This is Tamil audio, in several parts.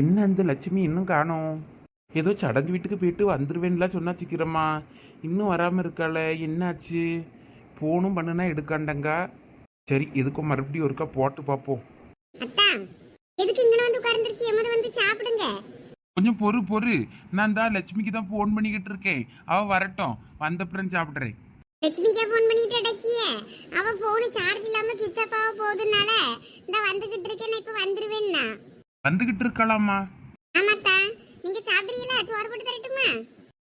என்ன அந்த லட்சுமி இன்னும் காணோம்? ஏதோ சடங்கு வீட்டுக்கு போயிட்டு வந்துருவேன்லாம் சொன்னா சீக்கிரமா. இன்னும் வராமல் இருக்காள என்னாச்சு? போனும் பண்ணுனா எடுக்காண்டங்க. சரி எதுக்கும் மறுபடியும் ஒருக்கா போட்டு பார்ப்போம் அத்தா எதுக்கு இங்க வந்து உட்கார்ந்துருக்கீங்க எமது வந்து சாப்பிடுங்க. கொஞ்சம் பொறு பொறு. நான் தான் லட்சுமிக்கு தான் ஃபோன் பண்ணிக்கிட்டு இருக்கேன். அவ வரட்டும். வந்தப்புறம் சாப்பிட்றேன். லட்சுமிக்கா ஃபோன் பண்ணிட்டு அடக்கிய. அவ போன் சார்ஜ் இல்லாம சுவிட்ச் ஆஃப் ஆக போகுதுனால இந்த வந்துகிட்டு இருக்கேன் நான் இப்ப வந்துருவேன்னா. வந்துகிட்டு இருக்கலாமா? ஆமாத்தா நீங்க சாப்பிடுறீங்களா? சோறு போட்டு தரட்டுமா?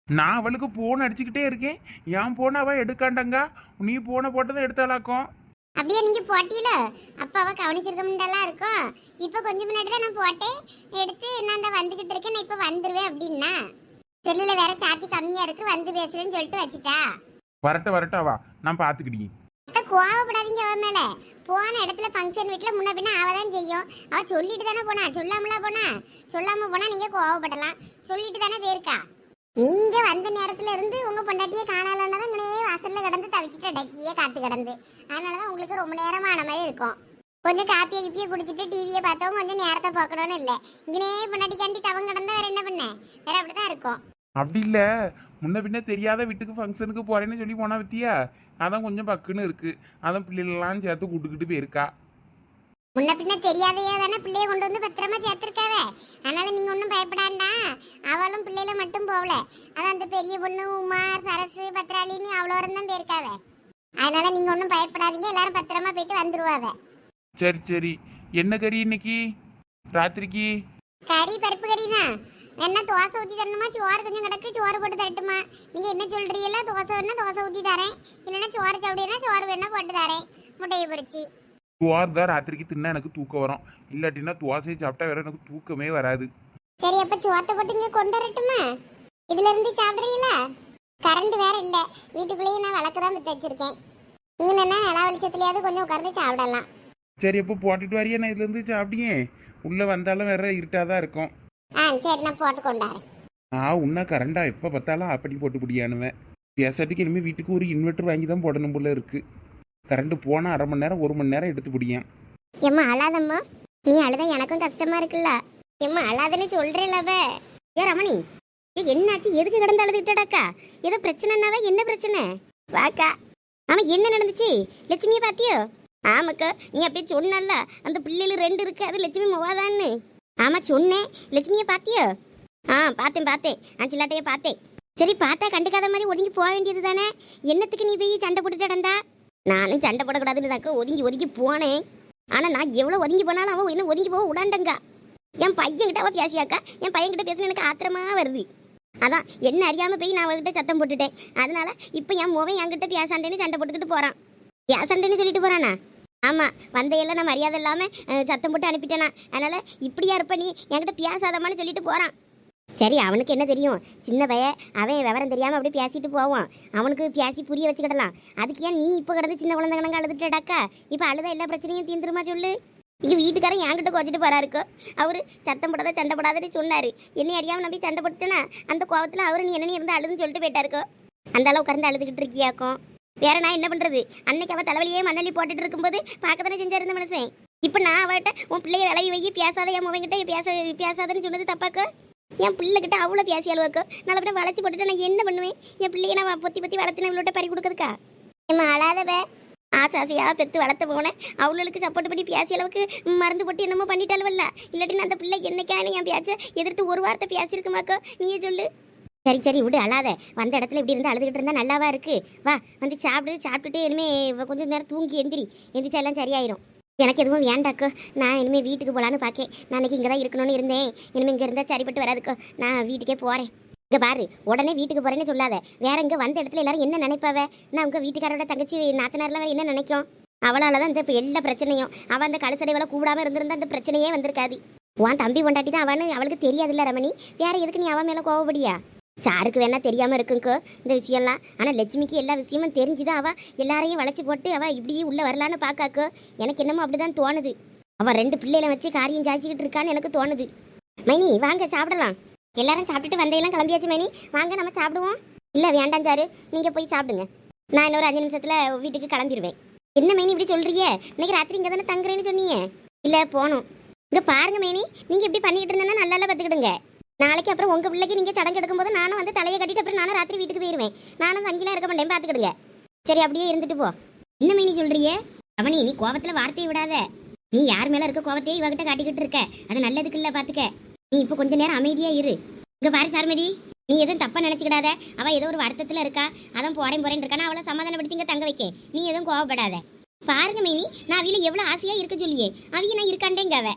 நான் அவளுக்கு போன் அடிச்சுக்கிட்டே இருக்கேன். என் போன அவ எடுக்காண்டங்க? நீ போனை போட்டதும் எடுத்தாலாக்கும். அப்படியே நீங்க போட்டீல? அப்ப அவ கவனிச்சிருக்க முடியலாம் இருக்கும் இப்ப கொஞ்ச முன்னாடி தான் நான் போட்டேன். எடுத்து நான் இந்த வந்துகிட்டு இருக்கேன் நான் இப்ப வந்துருவேன் அப்படின்னா? செல்லுல வேற சார்ஜ் கம்மியா இருக்கு வந்து பேசுறேன்னு சொல்லிட்டு வச்சுட்டா? வரட்ட வரட்ட அவா. நான் பார்த்துக்கிட்டேன் அத்தை, கோவப்படாதீங்க அவ மேல. போன இடத்துல ஃபங்க்ஷன் வீட்டில் முன்ன பின்ன அவ தான் செய்யும். அவ சொல்லிட்டு தானே போனா? சொல்லாமலா போனா? சொல்லாம போனா நீங்க கோவப்படலாம். சொல்லிட்டு தானே போயிருக்கா. நீங்க வந்த நேரத்துல இருந்து உங்க பொண்டாட்டியே காணலன்னதான் இங்கனே வாசல்ல கிடந்து தவிச்சிட்டு அடக்கியே காத்து கிடந்து. அதனாலதான் உங்களுக்கு ரொம்ப நேரமான ஆன மாதிரி இருக்கும். கொஞ்சம் காப்பியை கிப்பியை குடிச்சிட்டு டிவியை பார்த்தோம் கொஞ்சம் நேரத்தை பார்க்கணும்னு இல்லை. இங்கனே பொண்டாட்டிக்காண்டி தவங்க கிடந்தா வேற என்ன பண்ண? வேற அப்படிதான் இருக்கும். அப்படி இல்ல. முன்ன பின்ன தெரியாத வீட்டுக்கு ஃபங்க்ஷனுக்கு போறேன்னு சொல்லி போனா பத்தியா? அதான் கொஞ்சம் பக்குன்னு இருக்கு. அதான் பிள்ளைகளெல்லாம் சேர்த்து கூட்டுக்கிட்டு போயிருக்கா. முன்ன பின்ன தெரியாதையே தானே பிள்ளைய கொண்டு வந்து பத்திரமா சேர்த்திருக்காவ? அதனால நீங்க ஒன்றும் பயப்படாண்டா. அவளும் பிள்ளையில மட்டும் போகல. அதான் அந்த பெரிய பொண்ணு உமா சரசு பத்திராளின்னு அவ்வளோ தான் போயிருக்காவ. அதனால நீங்க ஒன்றும் பயப்படாதீங்க. எல்லாரும் பத்திரமா போயிட்டு வந்துருவாவ. சரி சரி. என்ன கறி இன்னைக்கு? ராத்திரிக்கு? கறி பருப்பு கறி தான் என்ன தோசை ஊற்றி தரணுமா? சோறு கொஞ்சம் கிடக்கு சோறு போட்டு தரட்டுமா? நீங்க என்ன சொல்றீங்களோ தோசை வேணா தோசை ஊற்றி தரேன். இல்லைன்னா சோறு சாப்பிடுனா சோறு வேணா போட்டு தரேன். முட்டையை பொரிச்சு துவார் தான் ராத்திரிக்கு தின்னா எனக்கு தூக்கம் வரும். இல்லாட்டினா துவாசையை சாப்பிட்டா வேற எனக்கு தூக்கமே வராது. சரி அப்ப சோத்தை போட்டு இங்க கொண்டு வரட்டுமா? இதுல இருந்து சாப்பிடுறீங்களா? கரண்ட் வேற இல்ல. வீட்டுக்குள்ளேயே நான் விளக்கு தான் வித்து வச்சிருக்கேன். இங்க நின்னா நிலா வெளிச்சத்துலயாவது கொஞ்சம் உட்கார்ந்து சாப்பிடலாம். சரி எப்போ போட்டுட்டு வரையா? நான் இதுல இருந்து சாப்பிடியே உள்ள வந்தாலும் வேற இருட்டாதான் இருக்கும். ஆ சரி நான் போட்டு கொண்டாறேன். நான் உன்ன கரண்டா எப்போ பார்த்தாலும் அப்படி போட்டு பிடியானுவேன் பேசாட்டுக்கு இனிமேல் வீட்டுக்கு ஒரு இன்வெர்டர் வாங்கி தான் போடணும் போல இருக்கு. கரண்ட் போனால் அரை மணி நேரம் ஒரு மணி நேரம் எடுத்து பிடியேன். எம்மா அழாதம்மா. நீ அழுதா எனக்கும் கஷ்டமா இருக்குல்ல. எம்மா அழாதுன்னு சொல்றேலவ ஏ ரமணி. ஏ என்னாச்சு? எதுக்கு கிடந்து அழுதுகிட்டடாக்கா ஏதோ பிரச்சனைனாவே என்ன பிரச்சனை? வாக்கா. ஆமா என்ன நடந்துச்சு? லட்சுமியை பாத்தியோ ஆமாக்கா நீ அப்படியே சொன்னல அந்த பிள்ளைகள் ரெண்டு இருக்கு. அது லட்சுமி மொவாதான்னு ஆமா சொன்னேன். லட்சுமியை பார்த்தியோ ஆ பார்த்தேன் பார்த்தேன். ஆ சில்லாட்டையே பார்த்தேன். சரி பார்த்தா கண்டுக்காத மாதிரி ஒதுங்கி போக வேண்டியது தானே? என்னத்துக்கு நீ போய் சண்டை போட்டுட்டு நடந்தா? நானும் சண்டை போடக்கூடாதுன்னு ஒதுங்கி ஒதுங்கி போனேன். ஆனால் நான் எவ்வளோ ஒதுங்கி போனாலும் அவன் என்ன ஒதுங்கி போக விடாண்டங்க. என் பையன்கிட்ட அவள் பேசியாக்கா. என் பையன்கிட்ட பேசின எனக்கு ஆத்திரமா வருது. அதான் என்ன அறியாமல் போய் நான் அவகிட்ட சத்தம் போட்டுட்டேன். அதனால இப்போ என் முவன் என்கிட்ட பேசாண்டேன்னு சண்டை போட்டுக்கிட்டு போகிறான் பேசாண்டேன்னு சொல்லிட்டு போகிறானா ஆமாம் வந்தையெல்லாம் நான் மரியாதை இல்லாமல் சத்தம் போட்டு அனுப்பிட்டேனா. அதனால் இப்படியா இருப்ப நீ? என்கிட்ட பேசாதமான்னு சொல்லிட்டு போகிறான் சரி அவனுக்கு என்ன தெரியும்? சின்ன பையன் அவன் விவரம் தெரியாமல் அப்படியே பேசிட்டு போவான். அவனுக்கு பேசி புரிய வச்சுக்கிடலாம். அதுக்கு ஏன் நீ இப்போ கிடந்து சின்ன குழந்தை கணக்கு அழுதுட்டடாக்கா? இப்போ அழுத எல்லா பிரச்சனையும் தீந்துருமா சொல்லு? இங்கே வீட்டுக்காரன் என்கிட்ட கோச்சிட்டு போறாருக்கோ அவர் சத்தம் போடாத சண்டை போடாதன்னு சொன்னார். என்னை அறியாமல் நம்பி சண்டை போட்டுட்டேனா? அந்த கோவத்தில் அவர் நீ என்ன இருந்து அழுதுன்னு சொல்லிட்டு போயிட்டாருக்கோ அந்த அளவு கறந்து அழுதுகிட்டு இருக்கியாக்கும் வேற நான் என்ன பண்றது? அன்னைக்கு அவ தலைவலியே மண்ணள்ளி போட்டுட்டு இருக்கும்போது பார்க்க தானே செஞ்சாரு இந்த மனுஷன் இப்போ நான் அவட்ட உன் பிள்ளைய விலகி வை பேசாத என் முவங்கிட்ட பேச பேசாதன்னு சொன்னது தப்பாக்கு? என் பிள்ளைகிட்ட அவ்வளோ பேசி அளவுக்கு நல்லபடியாக வளைச்சி போட்டுட்டு நான் என்ன பண்ணுவேன்? என் பிள்ளைய நான் பொத்தி பொத்தி வளர்த்துன இவ்வளோட்ட பறி கொடுக்குறதுக்கா? நம்ம அழாதவ ஆசை ஆசையாக பெற்று வளர்த்து போனேன் அவளுக்கு சப்போர்ட் பண்ணி பேசிய அளவுக்கு மறந்து போட்டு என்னமோ பண்ணிட்டாலுவல்ல இல்லாட்டி நான் அந்த பிள்ளை என்னைக்கான என் பேச்ச எதிர்த்து ஒரு வார்த்தை பேசியிருக்குமாக்கோ நீயே சொல்லு. சரி சரி விடு அழாத. வந்த இடத்துல இப்படி இருந்து அழுதுகிட்டு இருந்தால் நல்லாவா இருக்கு? வா வந்து சாப்பிடு சாப்பிட்டுட்டு இனிமே கொஞ்சம் நேரம் தூங்கி எந்திரி. எந்திரிச்சா எல்லாம் சரியாயிரும். எனக்கு எதுவும் வேண்டாக்கோ நான் இனிமேல் வீட்டுக்கு போகலான்னு பார்க்கேன் நான் இங்கே தான் இருக்கணும்னு இருந்தேன். இனிமே இங்கே இருந்தால் சரிப்பட்டு வராதுக்கோ. நான் வீட்டுக்கே போகிறேன் இங்கே பாரு உடனே வீட்டுக்கு போகிறேன்னு சொல்லாத. வேற இங்கே வந்த இடத்துல எல்லாரும் என்ன நினைப்பாவ? நான் உங்கள் வீட்டுக்காரோட தங்கச்சி நாத்தனாரில் என்ன நினைக்கும்? அவளால தான் இந்த இப்போ எல்லா பிரச்சனையும். அவள் அந்த கழுசடைவளை கூடாமல் இருந்திருந்தா அந்த பிரச்சனையே வந்திருக்காது. உன் தம்பி கொண்டாட்டி தான் அவனு அவளுக்கு தெரியாதுல்ல ரமணி. வேற எதுக்கு நீ அவன் மேலே கோவப்படியா? சாருக்கு வேணா தெரியாமல் இருக்குங்கோ இந்த விஷயம்லாம். ஆனால் லட்சுமிக்கு எல்லா விஷயமும் தெரிஞ்சுதான் அவள் எல்லாரையும் வளைச்சி போட்டு அவள் இப்படியே உள்ளே வரலான்னு பார்க்காக்கோ எனக்கு என்னமோ அப்படிதான் தோணுது. அவள் ரெண்டு பிள்ளைகளை வச்சு காரியம் சாய்ச்சிக்கிட்டு இருக்கான்னு எனக்கு தோணுது. மைனி வாங்க சாப்பிடலாம். எல்லாரும் சாப்பிட்டுட்டு வந்தையெல்லாம் கிளம்பியாச்சு மைனி. வாங்க நம்ம சாப்பிடுவோம். இல்லை வேண்டாம் சாரு. நீங்கள் போய் சாப்பிடுங்க. நான் இன்னொரு அஞ்சு நிமிஷத்தில் வீட்டுக்கு கிளம்பிடுவேன் என்ன மைனி இப்படி சொல்கிறீங்க இன்னைக்கு ராத்திரி இங்கே தானே தங்குறேன்னு சொன்னீங்க. இல்லை போகணும். இங்கே பாருங்க மைனி. நீங்கள் இப்படி பண்ணிக்கிட்டு இருந்தேன்னா நல்லா பார்த்துக்கிடுங்க நாளைக்கு அப்புறம் உங்க பிள்ளைக்கு நீங்க சடங்கு எடுக்கும்போது நானும் வந்து தலையை கட்டிட்டு அப்புறம் நானும் ராத்திரி வீட்டுக்கு போயிருவேன். நானும் தங்கிலாம் இருக்க மாட்டேன் பார்த்துக்கிடுங்க சரி அப்படியே இருந்துட்டு போ. என்ன நீ சொல்றியே அவனி நீ கோவத்துல வார்த்தையை விடாத. நீ யார் மேல இருக்க கோவத்தையே இவகிட்ட காட்டிக்கிட்டு இருக்க. அது நல்லதுக்கு இல்லை பாத்துக்க. நீ இப்போ கொஞ்ச நேரம் அமைதியா இரு. இங்கே பாரு சார்மதி நீ எதுவும் தப்பா நினச்சிக்கிடாத. அவள் ஏதோ ஒரு வருத்தத்துல இருக்கா. அதான் போறேன் போறேன் இருக்கானா அவளை சமாதானப்படுத்தி இங்கே தங்க வைக்க. நீ எதுவும் கோவப்படாத. பாருங்க மேனி நான் அவையில் எவ்வளவு ஆசையாக இருக்க சொல்லியே. அவிய நான் இருக்காண்டேங்க அவ.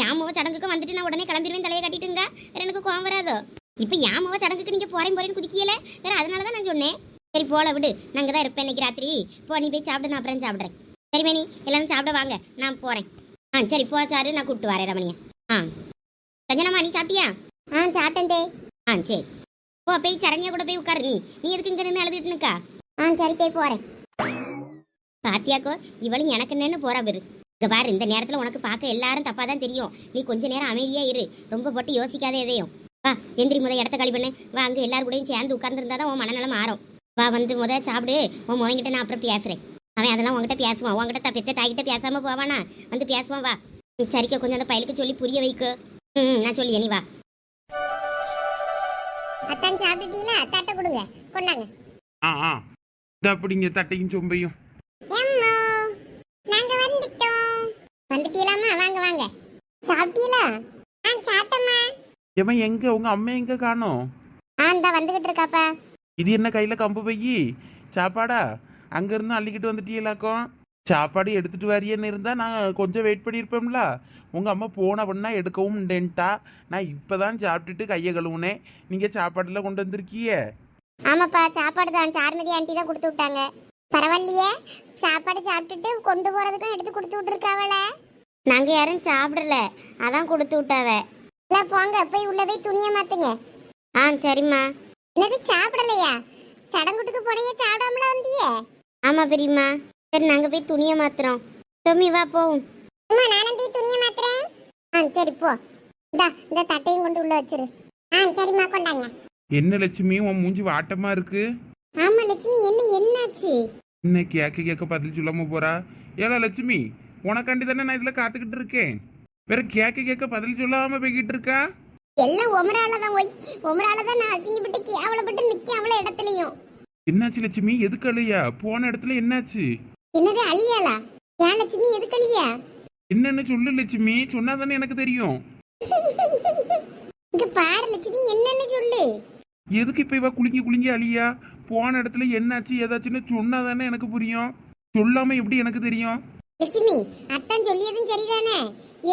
யாமவ சடங்குக்கு வந்துட்டு நான் உடனே கிளம்பிடுவேன் தலையை கட்டிட்டுங்க. வேற எனக்கு கோவம் வராதோ? இப்போ யாமவ சடங்குக்கு நீங்க போறேன் போறேன்னு குதிக்கல வேற அதனால தான் நான் சொன்னேன். சரி போல விடு. நாங்க தான் இருப்பேன் இன்னைக்கு ராத்திரி. போ நீ போய் சாப்பிடு நான் அப்புறம் சாப்பிட்றேன். சரி மேனி எல்லாரும் சாப்பிட வாங்க. நான் போறேன். ஆ சரி போ சாரு நான் கூப்பிட்டு வரேன் ரமணியா. ஆ. சஞ்சனம்மா நீ சாப்பிட்டியா? ஆ சாப்பிட்டேன் தே. ஆ சரி. போ போய் சரண்யா கூட போய் உட்காரு நீ. நீ எதுக்கு இங்க நின்று அழுதுட்டு நிக்கா? ஆ சரி தே போறேன். பாத்தியாக்கோ இவளும் எனக்கு என்னன்னு போறா பேரு இங்க பாரு இந்த நேரத்துல உனக்கு பார்க்க எல்லாரும் தப்பா தான் தெரியும். நீ கொஞ்ச நேரம் அமைதியா இரு. ரொம்ப போட்டு யோசிக்காத எதையும். வா எந்திரி முத இடத்த காலி பண்ணு. வா அங்க எல்லாரும் கூடயும் சேர்ந்து உட்கார்ந்துருந்தா தான் உன் மனநலம் மாறும். வா வந்து முத சாப்பிடு. உன் மோங்கிட்ட நான் அப்புறம் பேசுறேன். அவன் அதெல்லாம் உன்கிட்ட பேசுவான். உன்கிட்ட த பெத்த தாய்கிட்ட பேசாம போவானா? வந்து பேசுவான் வா. நீ சரிக்க கொஞ்சம் அந்த பயலுக்கு சொல்லி புரிய வைக்கு. ம் நான் சொல்லி நீ வா. அத்தான் சாப்பிட்டுட்டீங்களா? தட்டை கொடுங்க. கொண்டாங்க. ஆ ஆ. இந்த அப்படிங்க தட்டையும் சொம்பையும். எம்மோ நாங்க வந்துட்டோம். வந்துட்டீங்களாமா வாங்க வாங்க. சாப்பிட்டீங்களா ஆ சாப்பிட்டம்மா. எவன் எங்க? உங்க அம்மா எங்க காணோம்? ஆ இந்த வந்துகிட்டு இருக்காப்பா. இது என்ன கையில கம்பு பையி சாப்பாடா? அங்கிருந்து அள்ளிக்கிட்டு வந்துட்டீங்களாக்கும் சாப்பாடு எடுத்துட்டு வரியேன்னு இருந்தா நான் கொஞ்சம் வெயிட் பண்ணியிருப்பேன்ல உங்க அம்மா போன பண்ணா எடுக்கவும் உண்டேன்ட்டா. நான் இப்பதான் சாப்பிட்டுட்டு கையை கழுவுனேன். நீங்க சாப்பாடுல கொண்டு வந்திருக்கியே ஆமாப்பா சாப்பாடு தான். சார்மதி ஆண்டி தான் கொடுத்து விட்டாங்க. பரவாயில்லையே. சாப்பாடு சாப்பிட்டுட்டு கொண்டு போறதுக்கும் எடுத்து கொடுத்து விட்டுருக்காவல நாங்க யாரும் சாப்பிடல. அதான் கொடுத்து விட்டாவ. இல்ல போங்க. போய் உள்ள போய் துணியை மாத்துங்க. ஆ சரிம்மா. என்னது சாப்பிடலையா? சடங்குட்டுக்கு போனீங்க சாப்பிடாமல வந்தியே? ஆமா பெரியம்மா. சரி நாங்க போய் துணியை மாத்துறோம். தொம்மி வா போவோம் அம்மா நானும் போய் துணியை மாத்துறேன். ஆ சரி போ. இந்தா இந்த தட்டையும் கொண்டு உள்ள வச்சிரு. ஆ சரிம்மா கொண்டாங்க. என்ன லட்சுமி உன் மூஞ்சி வாட்டமா இருக்கு? ஆமா லட்சுமி என்ன என்னாச்சு? என்ன கேட்க கேட்க பதில் சொல்லாம போறா? ஏலா லட்சுமி உனக்காண்டி தானே நான் இதுல காத்துக்கிட்டு இருக்கேன்? வேற கேட்க கேட்க பதில் சொல்லாம போய்கிட்டு இருக்கா? எல்லாம் உமரால தான் ஒய் உமரால தான் நான் அசிங்கப்பட்டு கேவலப்பட்டு நிக்க அவ்வளோ இடத்துலயும். என்னாச்சு லட்சுமி? எதுக்கு அழுயா போன இடத்துல என்னாச்சு? என்னது அழியாளா ஏன் லட்சுமி எதுக்கு அழியா என்னன்னு சொல்லு லட்சுமி. சொன்னாதானே எனக்கு தெரியும். இங்க பாரு லட்சுமி என்னன்னு சொல்லு. எதுக்கு இப்ப இவ குலுங்கி குலுங்கி அழியா? போன இடத்துல என்னாச்சு ஏதாச்சுன்னு சொன்னாதானே எனக்கு புரியும். சொல்லாம எப்படி எனக்கு தெரியும்? லட்சுமி அத்தான் சொல்லியதும் சரிதானே?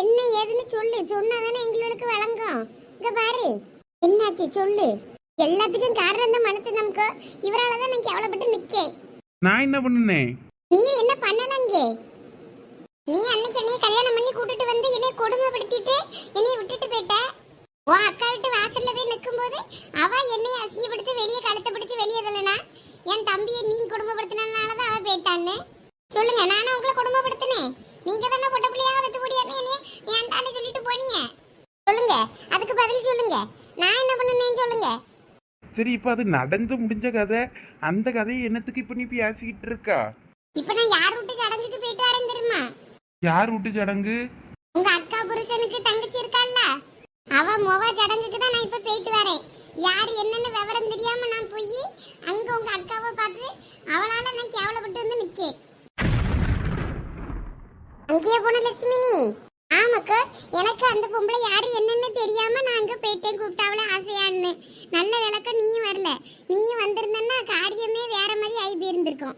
என்ன ஏதுன்னு சொல்லு சொன்னாதானே எங்களுக்கு வழங்கும். இங்க பாரு. என்னாச்சு சொல்லு. எல்லாத்துக்கும் காரணம் இந்த மனசு நமக்கு. இவரால தான் நான் கேவலப்பட்டு நிக்கேன். நான் என்ன பண்ணுனேன்? நீ என்ன பண்ணலங்க நீ அன்னைக்கு என்னைய கல்யாணம் பண்ணி கூட்டிட்டு வந்து என்னைய கொடுமைப்படுத்திட்டு என்னைய விட்டுட்டு போயிட்ட? உன் அக்கா விட்டு வாசல்ல போய் நிக்கும்போது அவ என்னைய அசிங்கப்படுத்தி வெளியே கழுத்தை பிடிச்சு வெளியே தள்ளனா? என் தம்பியை நீ கொடுமைப்படுத்தினால தான் அவ போயிட்டான்னு. சொல்லுங்க நானும் உங்களை கொடுமைப்படுத்தினேன் நீங்க தானே பொட்ட பிள்ளையாக வித்து முடியாது என்னைய ஏன்டான்னு சொல்லிட்டு போனீங்க. சொல்லுங்க அதுக்கு பதில் சொல்லுங்க. நான் என்ன பண்ணுனேன்னு சொல்லுங்க. சரி இப்ப அது நடந்து முடிஞ்ச கதை. அந்த கதையை என்னத்துக்கு இப்ப நீ பேசிக்கிட்டு இருக்கா? இப்ப நான் யார் விட்டு சடங்குக்கு போயிட்டு வரேன் தெரியுமா? யார் வீட்டு சடங்கு? உங்க அக்கா புருஷனுக்கு தங்கச்சி இருக்கால்ல அவ மொவ சடங்குக்கு தான் நான் இப்ப போயிட்டு வரேன். யார் என்னன்னு விவரம் தெரியாம நான் போய் அங்க உங்க அக்காவை பார்த்து அவளால நான் கேவலப்பட்டு வந்து நிக்கேன். அங்கேயே போன லட்சுமினி? நீ ஆமாக்கா எனக்கு அந்த பொம்பளை யாரு என்னன்னு தெரியாம நான் அங்க போயிட்டேன் கூப்பிட்டாவள ஆசையான்னு. நல்ல விளக்க நீயும் வரல. நீயும் வந்திருந்தன்னா காரியமே வேற மாதிரி ஆகி போயிருந்திருக்கும்.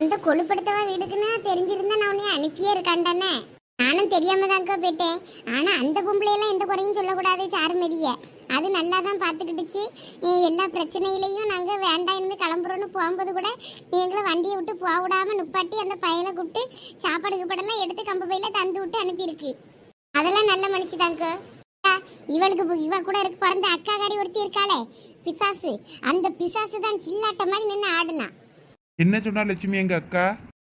அந்த கொழுப்படுத்தவா வீடுக்குன்னு தெரிஞ்சிருந்தா நான் உன்னை அனுப்பியே இருக்காண்டானே? நானும் தெரியாம தாங்க போயிட்டேன். ஆனா அந்த பொம்பளையெல்லாம் எந்த குறையும் சொல்லக்கூடாது சாருமதிய. அது நல்லா தான் பார்த்துக்கிட்டுச்சு எல்லா பிரச்சனையிலையும் நாங்க வேண்டாம் இனிமே கிளம்புறோன்னு போகும்போது கூட எங்களை வண்டியை விட்டு போக விடாம நுப்பாட்டி அந்த பையனை கூப்பிட்டு சாப்பாடு கீப்பாடெல்லாம் எடுத்து கம்பு பையில தந்து விட்டு அனுப்பியிருக்கு. அதெல்லாம் நல்ல மனுச்சு தாங்க இவளுக்கு இவ கூட இருக்கு பிறந்த அக்கா காரி ஒருத்தி இருக்காளே பிசாசு. அந்த பிசாசு தான் சில்லாட்ட மாதிரி நின்று ஆடுனா. என்ன சொன்னா லட்சுமி எங்க அக்கா?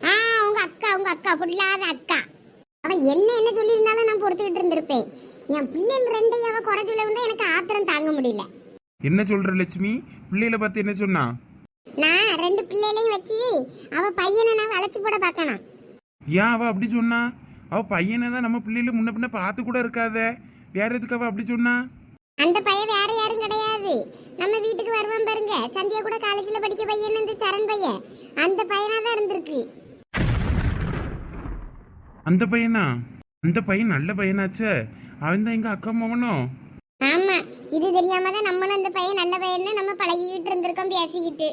ஆ உங்க அக்கா உங்க அக்கா புள்ளாத அக்கா. அவன் என்ன என்ன சொல்லியிருந்தாலும் நான் பொறுத்துக்கிட்டு இருந்திருப்பேன். என் பிள்ளைகள் ரெண்டையும் அவ குறை சொல்ல வந்து எனக்கு ஆத்திரம் தாங்க முடியல. என்ன சொல்ற லட்சுமி? பிள்ளைகளை பார்த்து என்ன சொன்னா? நான் ரெண்டு பிள்ளைகளையும் வச்சு அவ பையனை நான் வளைச்சு போட பார்க்கணும். ஏன் அவ அப்படி சொன்னா? அவ பையனை தான் நம்ம பிள்ளைல முன்ன பின்ன பார்த்து கூட இருக்காத. வேற எதுக்கு அவ அப்படி சொன்னா? அந்த பையன் வேற யாரும் கிடையாது. நம்ம வீட்டுக்கு வருவான் பாருங்க. சந்தியா கூட காலேஜ்ல படிக்க பையன் இந்த சரண் பையன். அந்த பையனா தான் இருந்திருக்கு. அந்த பையனா? அந்த பையன் நல்ல பையனாச்சே. அவன் தான் எங்க அக்கா மகனும் ஆமா இது தெரியாம தான் நம்மளும் அந்த பையன் நல்ல பையன்னு நம்ம பழகிக்கிட்டு இருந்திருக்கோம் பேசிக்கிட்டு.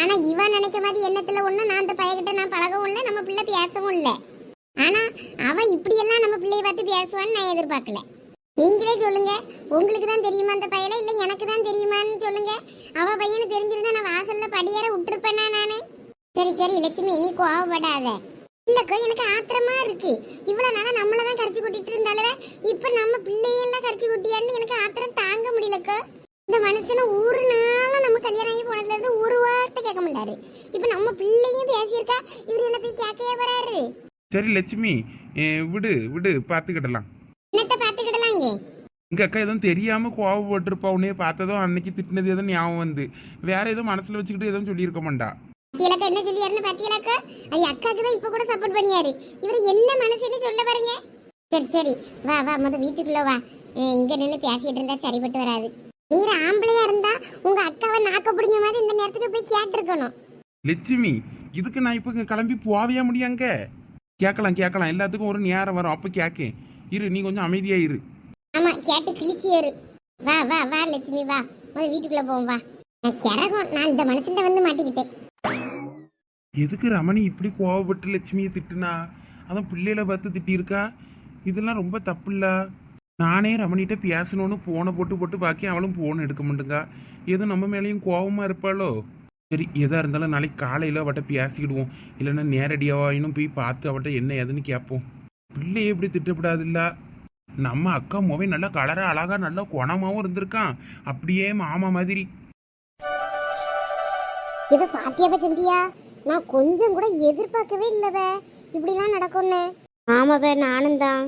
ஆனா இவன் நினைக்க மாதிரி எண்ணத்துல ஒண்ணு நான் அந்த பையன்கிட்ட நான் பழகவும் இல்லை நம்ம பிள்ளை பேசவும் இல்லை. ஆனா அவன் இப்படியெல்லாம் நம்ம பிள்ளைய பார்த்து பேசுவான்னு நான் எதிர்பார்க்கல. நீங்களே சொல்லுங்க உங்களுக்கு தான் தெரியுமா அந்த பையல இல்ல எனக்கு தான் தெரியுமான்னு சொல்லுங்க. அவ பையனு தெரிஞ்சிருந்தா நான் வாசல்ல படியேற விட்டுருப்பேனா நானு? சரி சரி லட்சுமி நீ கோவப்படாத. இல்லக்கா எனக்கு ஆத்திரமா இருக்கு. இவ்வளவு நாளா நம்மள தான் கரைச்சி கொட்டிட்டு இருந்தாலே இப்ப நம்ம பிள்ளையெல்லாம் கரைச்சி கொட்டியான்னு எனக்கு ஆத்திரம் தாங்க முடியலக்கா. இந்த மனுஷனை ஒரு நாளா நம்ம கல்யாணம் ஆகி போனதுல இருந்து ஒரு வார்த்தை கேட்க மாட்டாரு. இப்ப நம்ம பிள்ளையும் பேசியிருக்கா. இவர் என்ன போய் கேட்கவே போறாரு சரி லட்சுமி விடு விடு பார்த்துக்கிடலாம். என்னத்த பாத்துக்கிடலாங்க எங்க அக்கா எதுவும் தெரியாம கோவப்பட்டிருப்பா. உன்னைய பார்த்ததும் அன்னைக்கு திட்டினது எதுவும் ஞாபகம் வந்து. வேற எதுவும் மனசுல வச்சுக்கிட்டு எதுவும் சொல்லியிருக்க மாட்டா. பாத்தியலக்கா என்ன சொல்லியாருன்னு பாத்தியலக்கா ஐயா அக்காக்கு தான் இப்ப கூட சப்போர்ட் பண்ணியாரு. இவர் என்ன மனசுன்னு சொல்ல பாருங்க சரி சரி. வா வா முத வீட்டுக்குள்ள வா. இங்க நின்று பேசிட்டு இருந்தா சரிப்பட்டு வராது. நீர் ஆம்பளையா இருந்தா உங்க அக்காவை நாக்க பிடிஞ்ச மாதிரி இந்த நேரத்துக்கு போய் கேட்டிருக்கணும். லட்சுமி இதுக்கு நான் இப்போ கிளம்பி போவையா முடியாங்க? கேட்கலாம் கேட்கலாம் எல்லாத்துக்கும் ஒரு நேரம் வரும். அப்போ கேட்கேன் இரு நீ கொஞ்சம் அமைதியா இரு. ஆமா கேட்டு கிழிச்சியாரு வா வா வா லட்சுமி வா. முத வீட்டுக்குள்ள போவோம் வா. நான் கிறகம் நான் இந்த மனுஷன் வந்து மாட்டிக்கிட்டேன். எதுக்கு ரமணி இப்படி கோவப்பட்டு லட்சுமியை திட்டுனா? அதான் பிள்ளையில பார்த்து திட்டியிருக்கா? இதெல்லாம் ரொம்ப தப்புல்ல. நானே ரமணிகிட்ட பேசணும்னு போனை போட்டு போட்டு பாக்கி அவளும் போன் எடுக்க மாட்டேங்கா. எதுவும் நம்ம மேலேயும் கோவமா இருப்பாளோ? சரி எதா இருந்தாலும் நாளைக்கு காலையில் அவட்ட பேசிக்கிடுவோம். இல்லைன்னா நேரடியாக போய் பார்த்து அவட்ட என்ன ஏதுன்னு கேட்போம். பிள்ளையை எப்படி திட்டப்படாதுல்ல? நம்ம அக்கா மொபைல் நல்லா கலரா அழகா நல்லா குணமாவும் இருந்திருக்கான். அப்படியே மாமா மாதிரி. இதை பாத்தியாப்ப சந்தியா? நான் கொஞ்சம் கூட எதிர்பார்க்கவே இல்லவ. இப்படிலாம் நடக்கும்னு. ஆமாப்ப நானும் தான்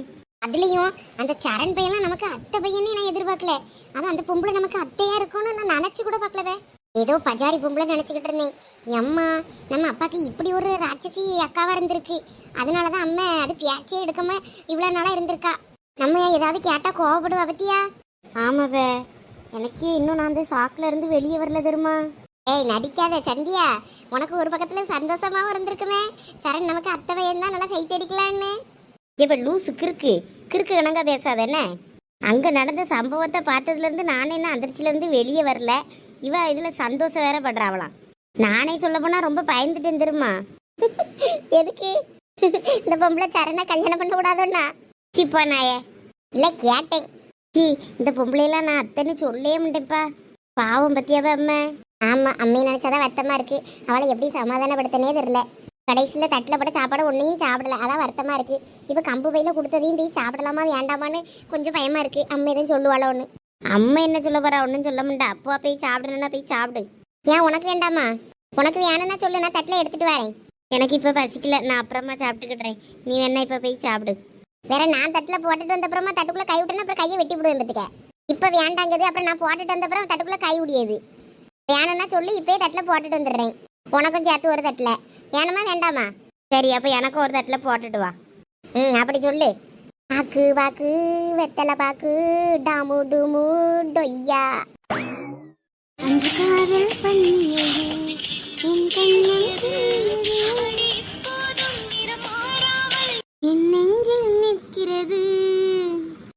அதுலயும் அந்த சரண் பையன்லாம் நமக்கு அத்தை பையனே நான் எதிர்பார்க்கல. அதான் அந்த பொம்பளை நமக்கு அத்தையா இருக்கும்னு நான் நினைச்சு கூட பார்க்கலவ. ஏதோ பஜாரி பொம்பளை நினைச்சுக்கிட்டு இருந்தேன். எம்மா நம்ம அப்பாக்கு இப்படி ஒரு ராட்சசி அக்காவா இருந்திருக்கு. அதனாலதான் அம்மா அது பேச்சே எடுக்காம இவ்வளவு நாளா இருந்திருக்கா. நம்ம ஏதாவது கேட்டா கோவப்படுவா பத்தியா? ஆமாப்ப. எனக்கு இன்னும் நான் அந்த சாக்குல இருந்து வெளியே வரல தெரியுமா? ஏய் நடிக்காத சந்தியா. உனக்கு ஒரு பக்கத்துல சந்தோஷமாவும் இருந்திருக்குமே. சரண் நமக்கு அத்தை பையன் தான் நல்லா சைட் அடிக்கலான்னு. இப்ப லூசு கிறுக்கு. கிறுக்கு கணங்கா பேசாத என்ன? அங்க நடந்த சம்பவத்தை பார்த்ததுல இருந்து நானே என்ன அதிர்ச்சியில இருந்து வெளியே வரல. இவ இதுல சந்தோஷம் வேற படுறாவலாம் நானே சொல்ல போனா ரொம்ப பயந்துட்டேன் தெரியுமா? எதுக்கு? இந்த பொம்பளை சரணை கல்யாணம் பண்ண கூடாதுன்னா. சிப்பா நாயே. இல்ல கேட்டேன். சி இந்த பொம்பளையெல்லாம் நான் அத்தைன்னு சொல்லவே மாட்டேன்ப்பா. பாவம் பத்தியாவ அம்மா. ஆமா அம்மையை நினைச்சாதான் வருத்தமா இருக்கு. அவளை எப்படி சமாதானப்படுத்தனே தெரியல. கடைசியில் தட்டில் போட்ட சாப்பாடு ஒன்றையும் சாப்பிடல. அதான் வருத்தமாக இருக்கு. இப்போ கம்பு பையில் கொடுத்ததையும் போய் சாப்பிடலாமா வேண்டாமான்னு கொஞ்சம் பயமா இருக்கு. அம்மா எதுவும் சொல்லுவாளோ ஒன்று அம்மா என்ன சொல்ல போறா? ஒன்றும் சொல்ல மாட்டா. அப்பா போய் சாப்பிடணும்னா போய் சாப்பிடு. ஏன் உனக்கு வேண்டாமா? உனக்கு வேணும்னா சொல்லு. நான் தட்டில் எடுத்துட்டு வரேன். எனக்கு இப்போ பசிக்கல. நான் அப்புறமா சாப்பிட்டுக்கிட்டுறேன். நீ வேணா இப்போ போய் சாப்பிடு. வேற நான் தட்டில் போட்டுட்டு வந்த அப்புறமா தட்டுக்குள்ள கை விட்டேன்னா அப்புறம் கையை வெட்டி விடுவேன் பத்துக்க இப்போ வேண்டாங்கிறது அப்புறம் நான் போட்டுட்டு வந்த அப்புறம் கை விடியது. வேணும்னா சொல்லி இப்பயே தட்டில் போட்டுட்டு வந்துடுறேன். உனக்கும் சேர்த்து ஒரு தட்டில். வேணுமா வேண்டாமா? சரி அப்போ எனக்கும் ஒரு தட்டில் போட்டுட்டு வா. ம் அப்படி சொல்லு. பாக்கு பாக்கு வெத்தலை பாக்கு டாமு டுமு டொய்யா. அன்று காதல் பண்ணியே என் கண்ணன் என் நெஞ்சில் நிற்கிறது.